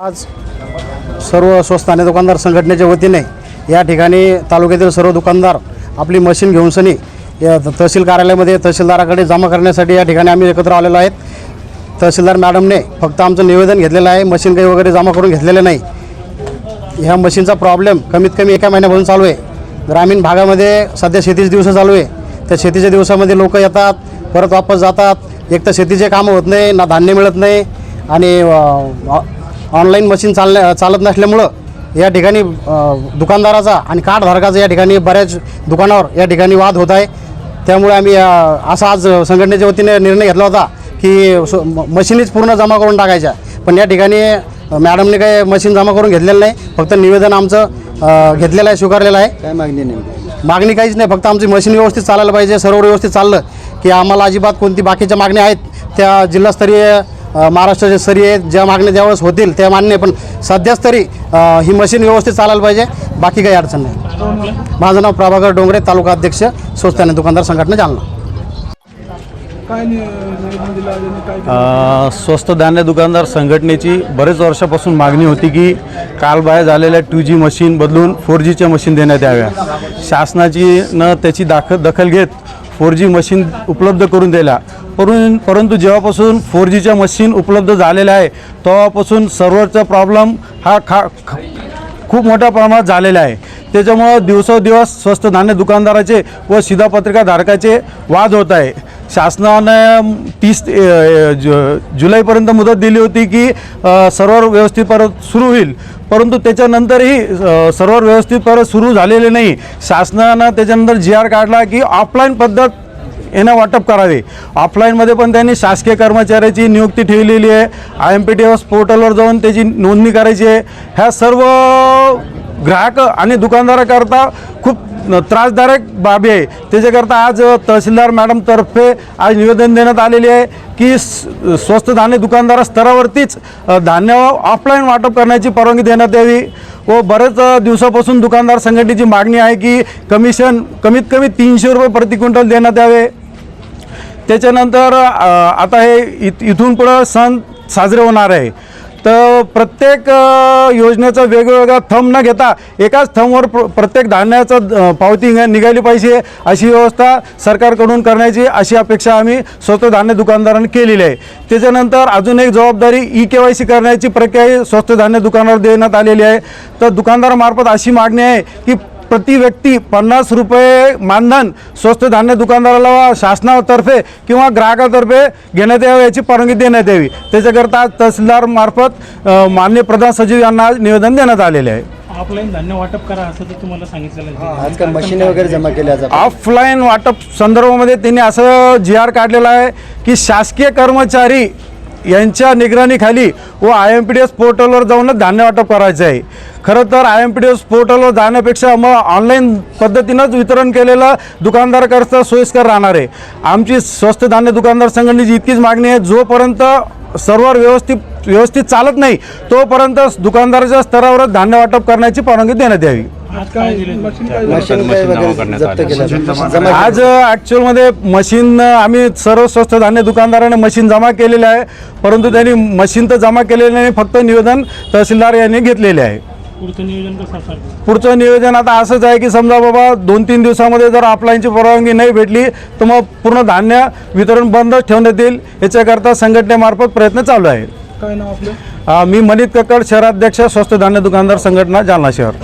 आज सर्व स्वस्ताने दुकानदार संघटनेच्या वतीने या ठिकाणी तालुक्यातील सर्व दुकानदार आपली मशीन घेऊन सनी या तहसील कार्यालयामध्ये तहसीलदाराकडे जमा करण्यासाठी या ठिकाणी आम्ही एकत्र आलेलो आहेत. तहसीलदार मॅडमने फक्त आमचं निवेदन घेतलेलं आहे. मशीन काही वगैरे जमा करून घेतलेलं नाही. ह्या मशीनचा प्रॉब्लेम कमीत कमी एका महिन्यापासून चालू आहे. ग्रामीण भागामध्ये सध्या शेतीचे दिवस चालू आहे. त्या शेतीच्या दिवसामध्ये लोक येतात परत वापस जातात. एक तर शेतीचे कामं होत नाही ना धान्य मिळत नाही आणि ऑनलाईन मशीन चालण्या चालत नसल्यामुळं या ठिकाणी दुकानदाराचा आणि कार्डधारकाचा या ठिकाणी बऱ्याच दुकानावर या ठिकाणी वाद होत आहे. त्यामुळे आम्ही असा आज संघटनेच्या वतीने निर्णय घेतला होता की मशीनीच पूर्ण जमा करून टाकायच्या. पण या ठिकाणी मॅडमने काही मशीन जमा करून घेतलेलं नाही. फक्त निवेदन आमचं घेतलेलं आहे स्वीकारलेलं आहे. काय मागणी नेमकी? मागणी काहीच नाही. फक्त आमची मशीन व्यवस्थित चालायला पाहिजे सर्व व्यवस्थित चाललं की आम्हाला अजिबात कोणती बाकीच्या मागण्या आहेत त्या जिल्हास्तरीय महाराष्ट्राचे स्तरीय ज्या मागण्या ज्यावेळेस होतील त्या मान्य पण सध्याच तरी ही मशीन व्यवस्थित चालायला पाहिजे बाकी काही अडचण नाही. माझं नाव प्रभाकर डोंगरे तालुका अध्यक्ष स्वस्त आणि दुकानदार संघटना जालना. स्वस्त धान्य दुकानदार संघटनेची बरेच वर्षापासून मागणी होती की कालबाह्य झालेल्या टू जी मशीन बदलून फोर जीच्या मशीन देण्यात याव्या. शासनाची न त्याची दाख दखल घेत फोर जी मशीन उपलब्ध करून दिल्या परंतु परंतु जेव्हापासून फोर जीच्या मशीन उपलब्ध झालेल्या आहे तेव्हापासून सर्व्हरचा प्रॉब्लेम हा खा खूप मोठ्या प्रमाणात झालेला आहे. त्याच्यामुळं दिवसोदिवस स्वस्त धान्य दुकानदाराचे व शिधापत्रिका धारकाचे वाद होत आहे. शासनानं तीस जु जुलैपर्यंत मुदत दिली होती की सर्वर सर्व्हर व्यवस्थित परत सुरू होईल. परंतु त्याच्यानंतरही सर्वर सर्व्हर व्यवस्थित परत सुरू झालेले नाही. शासनानं त्याच्यानंतर जी आर काढला की ऑफलाईन पद्धत यांना वाटप करावे. ऑफलाईनमध्ये पण त्यांनी शासकीय कर्मचाऱ्याची नियुक्ती ठेवलेली आहे. I M P T S पोर्टलवर जाऊन त्याची नोंदणी करायची आहे. ह्या सर्व ग्राहक आणि दुकानदाराकरता खूप त्रासदायक बाबी आहे. त्याच्याकरता आज तहसीलदार मॅडमतर्फे आज निवेदन देण्यात आलेले आहे की स्वस्त धान्य दुकानदार स्तरावरतीच धान्य ऑफलाईन वाटप करण्याची परवानगी देण्यात यावी व बरेच दिवसापासून दुकानदार संघटनेची मागणी आहे की कमिशन कमीत कमी तीनशे रुपये प्रति क्विंटल देण्यात यावे. त्याच्यानंतर आता हे इथ इथून पुढं सण साजरे होणार आहे. तर प्रत्येक योजनेचं वेगवेगळा थंब न घेता एकाच थंबवर प्र प्रत्येक धान्याचं पावती निघाली पाहिजे अशी व्यवस्था सरकारकडून करण्याची अशी अपेक्षा आम्ही स्वस्त धान्य दुकानदारांनी केलेली आहे. त्याच्यानंतर अजून एक जबाबदारी ई के वाय सी करण्याची प्रक्रिया स्वस्त धान्य दुकानावर देण्यात आलेली आहे. तर दुकानदारामार्फत अशी मागणी आहे की प्रति व्यक्ती पन्नास रुपये मानधन स्वस्त धान्य दुकानदाराला शासनातर्फे किंवा ग्राहकातर्फे घेण्यात यावे याची परवानगी देण्यात यावी. त्याच्याकरता तहसीलदार मार्फत अ, माननीय प्रधान सचिव यांना आज निवेदन देण्यात आलेले आहे. ऑफलाईन धान्य वाटप करा असं तर तुम्हाला सांगितलेलं आहे. आजकाल मशीन वगैरे जमा केल्या जातात ऑफलाईन वाटप संदर्भामध्ये त्यांनी असं जी आर काढलेलं आहे की शासकीय कर्मचारी यांच्या निगराणीखाली व I M P D S पोर्टलवर जाऊनच धान्य वाटप करायचं आहे. खरं तर I M P D S पोर्टलवर जाण्यापेक्षा मग ऑनलाईन पद्धतीनंच वितरण केलेलं दुकानदाराकरता सोयीस्कर राहणार आहे. आमची स्वस्त धान्य दुकानदार संघटनेची इतकीच मागणी आहे जोपर्यंत सर्व्हर व्यवस्थित व्यवस्थित चालत नाही तोपर्यंत दुकानदाराच्या स्तरावरच धान्य वाटप करण्याची परवानगी देण्यात यावी. मशीन वगैरे जप्त आज ॲक्च्युअलमध्ये मशीन आम्ही सर्व स्वस्त धान्य दुकानदाराने मशीन जमा केलेले आहे. परंतु त्यांनी मशीन तर जमा केलेले नाही फक्त निवेदन तहसीलदार यांनी घेतलेले आहे. पुढचं नियोजन कसं असणार? पुढचं नियोजन आता असंच आहे की समजा बाबा दोन तीन दिवसामध्ये जर ऑफलाईनची परवानगी नाही भेटली तर मग पूर्ण धान्य वितरण बंद ठेवण्यात येईल. याच्याकरता संघटनेमार्फत प्रयत्न चालू आहे. काय नाव आपलं? मी मनित कक्कड शहराध्यक्ष स्वस्त धान्य दुकानदार संघटना जालना शहर.